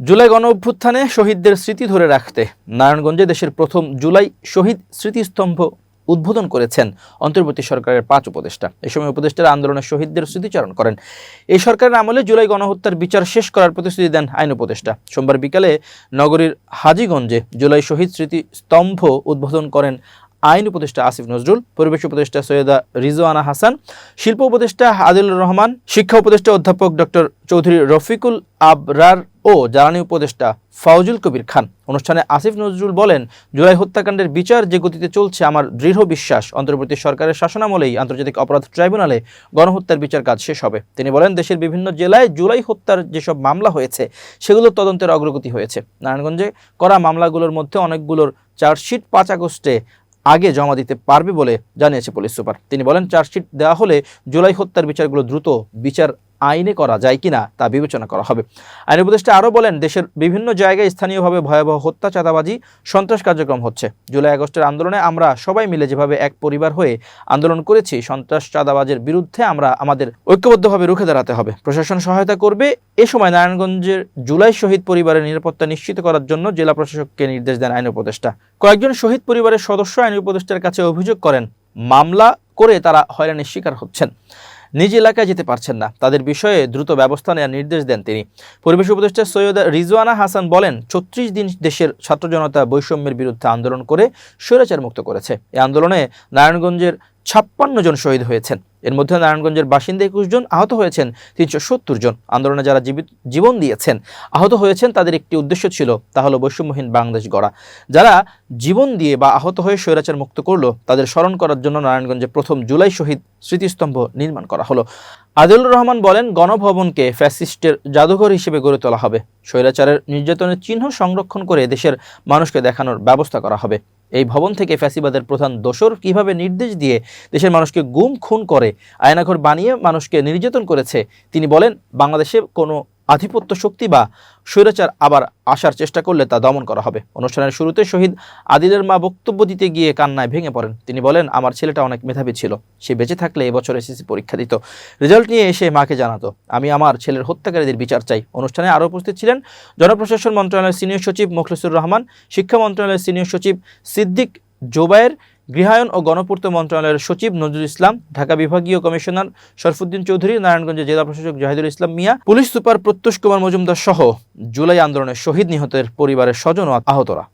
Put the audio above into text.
জুলাই গণ অভ্যুত্থানে শহীদদের স্মৃতি ধরে রাখতে নারায়ণগঞ্জে দেশের প্রথম জুলাই শহীদ স্মৃতিস্তম্ভ উদ্বোধন করেছেন অন্তর্বর্তী সরকারের পাঁচ উপদেষ্টা। এ সময় উপদেষ্টারা আন্দোলনের শহীদদের স্মৃতিচারণ করেন। এই সরকারের আমলে জুলাই গণহত্যার বিচার শেষ করার প্রতিশ্রুতি দেন আইন উপদেষ্টা। সোমবার বিকালে নগরীর হাজীগঞ্জে জুলাই শহীদ স্মৃতি স্তম্ভ উদ্বোধন করেন আইন উপদেষ্টা আসিফ নজরুল, পরিবেশ উপদেষ্টা সৈয়দা রিজওয়ানা হাসান, শিল্প উপদেষ্টা আদিলুর রহমান, শিক্ষা উপদেষ্টা অধ্যাপক ডক্টর চৌধুরী রফিকুল আবরার ও জ্বালানি উপদেষ্টা ফাউজুল কবির খান। অনুষ্ঠানে আসিফ নজরুল বলেন, জুলাই হত্যাকাণ্ডের বিচার যে গতিতে চলছে আমার দৃঢ় বিশ্বাস, অন্তর্বর্তী সরকারের শাসনামলেই আন্তর্জাতিক অপরাধ ট্রাইব্যুনালে গণহত্যার বিচার কাজ শেষ হবে। তিনি বলেন, দেশের বিভিন্ন জেলায় জুলাই হত্যার যেসব মামলা হয়েছে, সেগুলোর তদন্তের অগ্রগতি হয়েছে। নারায়ণগঞ্জে করা মামলাগুলোর মধ্যে অনেকগুলোর চার্জশিট পাঁচ আগস্টে আগে জমা দিতে পারবে বলে জানিয়েছে পুলিশ সুপার। তিনি বলেন, চার্জশিট দেওয়া হলে জুলাই হত্যার বিচারগুলো দ্রুত বিচার আইনে করা যায় কিনা তা বিবেচনা করা হবে। আইন উপদেষ্টা আরও বলেন, দেশের বিভিন্ন জায়গায় স্থানীয়ভাবে ভয়াবহ হত্যা, চাঁদাবাজি, সন্ত্রাস কার্যক্রম হচ্ছে। জুলাই আগস্টের আন্দোলনে আমরা সবাই মিলে যেভাবে এক পরিবার হয়ে আন্দোলন করেছি, সন্ত্রাস, চাঁদাবাজের বিরুদ্ধে আমরা আমাদের ঐক্যবদ্ধভাবে রুখে দাঁড়াতে হবে। প্রশাসন সহায়তা করবে এ সময় নারায়ণগঞ্জের জুলাই শহীদ পরিবারের নিরাপত্তা নিশ্চিত করার জন্য জেলা প্রশাসককে নির্দেশ দেন আইন উপদেষ্টা। কয়েকজন শহীদ পরিবারের সদস্য আইন উপদেষ্টার কাছে অভিযোগ করেন, মামলা করে তারা হয়রানির শিকার হচ্ছেন। নিজ এলাকায় যেতে পারছেন না। তাদের বিষয়ে দ্রুত ব্যবস্থা নেওয়ার নির্দেশ দেন তিনি। পরিবেশ উপদেষ্টা সৈয়দ রিজওয়ানা হাসান বলেন ছত্রিশ দিন দেশের ছাত্র জনতা বৈষম্যের বিরুদ্ধে আন্দোলন করে স্বৈরাচার মুক্ত করেছে। এই আন্দোলনে নারায়ণগঞ্জের ছাপ্পান্ন জন শহীদ হয়েছেন। এর মধ্যে নারায়ণগঞ্জের বাসিন্দা একুশ জন, আহত হয়েছেন তিনশো সত্তর জন। আন্দোলনে যারা জীবিত, জীবন দিয়েছেন, আহত হয়েছেন, তাদের একটি উদ্দেশ্য ছিল, তা হলো বৈষম্যহীন বাংলাদেশ গড়া। যারা জীবন দিয়ে বা আহত হয়ে স্বৈরাচার মুক্ত করল, তাদের স্মরণ করার জন্য নারায়ণগঞ্জে প্রথম জুলাই শহীদ স্মৃতিস্তম্ভ নির্মাণ করা হলো। আদিলুর রহমান বলেন, গণভবনকে ফ্যাসিস্টের জাদুঘর হিসেবে গড়ে তোলা হবে। স্বৈরাচারের নির্যাতনের চিহ্ন সংরক্ষণ করে দেশের মানুষকে দেখানোর ব্যবস্থা করা হবে। এই ভবন থেকে ফ্যাসিবাদের প্রধান দোষর কীভাবে নির্দেশ দিয়ে দেশের মানুষকে গুম, খুন করে, আয়নাঘর বানিয়ে মানুষকে নির্যাতন করেছে? তিনি বলেন, বাংলাদেশে কোনো আধিপত্য শক্তি বা স্বৈরাচার আবার আসার চেষ্টা করলে তা দমন করা হবে। অনুষ্ঠানের শুরুতে শহীদ আদিলের মা বক্তব্য দিতে গিয়ে কান্নায় ভেঙে পড়েন। তিনি বলেন, আমার ছেলেটা অনেক মেধাবী ছিল। সে বেঁচে থাকলে এবছর এসএসসি পরীক্ষা দিত। রেজাল্ট নিয়ে এসে মাকে জানাতো। আমি আমার ছেলের হত্যাকারীদের বিচার চাই। অনুষ্ঠানে আরও উপস্থিত ছিলেন জনপ্রশাসন মন্ত্রণালয়ের সিনিয়র সচিব মোখলেসুর রহমান, শিক্ষা মন্ত্রণালয়ের সিনিয়র সচিব সিদ্দিক জোবায়ের গৃহায়ন ও গণপূর্ত মন্ত্রণালয়ের সচিব নজরুল ইসলাম, ঢাকা বিভাগীয় কমিশনার শরফুদ্দিন চৌধুরী, নারায়ণগঞ্জের জেলা প্রশাসক জাহিদুল ইসলাম মিয়া, পুলিশ সুপার প্রত্যুষ কুমার মজুমদার সহ জুলাই আন্দোলনের শহীদ নিহতের পরিবারের স্বজন ও আহতরা।